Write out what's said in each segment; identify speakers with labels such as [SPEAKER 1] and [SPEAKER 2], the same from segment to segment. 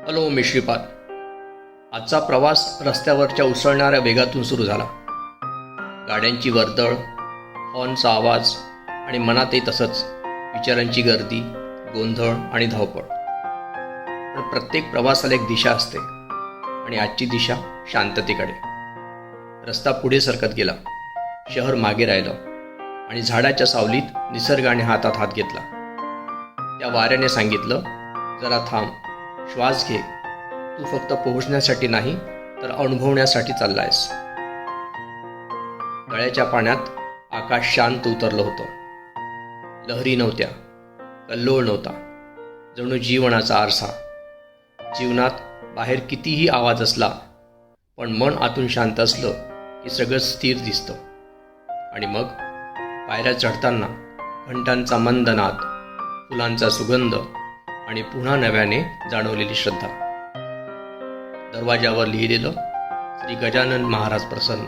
[SPEAKER 1] Hello मी श्रीपाद आजचा प्रवास रस्त्यावरच्या उसळणाऱ्या वेगातून सुरू झाला. गाड्यांची वर्दळ हॉर्नचा आवाज आणि मनातही तसंच विचारांची गर्दी गोंधळ आणि धावपळ. पण प्रत्येक प्रवासाला एक दिशा असते आणि आजची दिशा शांततेकडे. रस्ता पुढे सरकत गेला शहर मागे राहिलं आणि झाडाच्या सावलीत निसर्गाने हातात हात घेतला. त्या वाऱ्याने सांगितलं जरा थांब श्वास घे. तू फक्त पोहोचण्यासाठी नाही तर अनुभवण्यासाठी चाललायस. गळ्याच्या पाण्यात आकाश शांत उतरलं होतं. लहरी नव्हत्या कल्लोळ नव्हता जणू जीवनाचा आरसा. जीवनात बाहेर कितीही आवाज असला पण मन आतून शांत असलं की सगळं स्थिर दिसतं. आणि मग पायऱ्या चढताना घंटांचा मंदनाद फुलांचा सुगंध आणि पुन्हा नव्याने जाणवलेली श्रद्धा. दरवाजावर लिहिलेलं श्री गजानन महाराज प्रसन्न.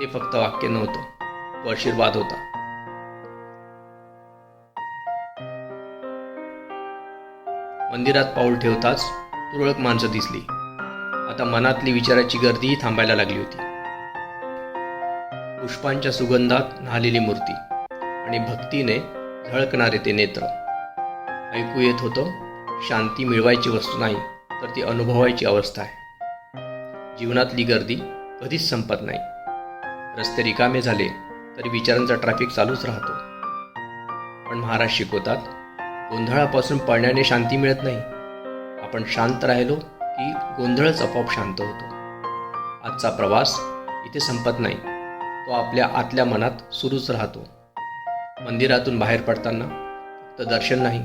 [SPEAKER 1] ते फक्त वाक्य नव्हतं तो आशीर्वाद होता. मंदिरात पाऊल ठेवताच तुरळक माणसं दिसली. आता मनातली विचाराची गर्दीही थांबायला लागली होती. पुष्पांच्या सुगंधात न्हालेली मूर्ती आणि भक्तीने झळकणारे ते नेत्र. ऐकू येत होतं शांती मिळवायची वस्तू नाही तर ती अनुभवायची अवस्था आहे. जीवनातली गर्दी कधीच संपत नाही. रस्ते रिकामे झाले तरी विचारांचा ट्रॅफिक चालूच राहतो. पण महाराज शिकवतात गोंधळापासून पळण्याने शांती मिळत नाही. आपण शांत राहिलो की गोंधळच आपोआप शांत होतो. आजचा प्रवास इथे संपत नाही तो आपल्या आतल्या मनात सुरूच राहतो. मंदिरातून बाहेर पडताना फक्त दर्शन नाही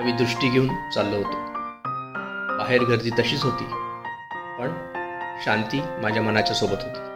[SPEAKER 1] नवी दृष्टी घेऊन चाललो होतो. बाहेर गर्दी तशीच होती पण शांती माझ्या मनाच्या सोबत होती.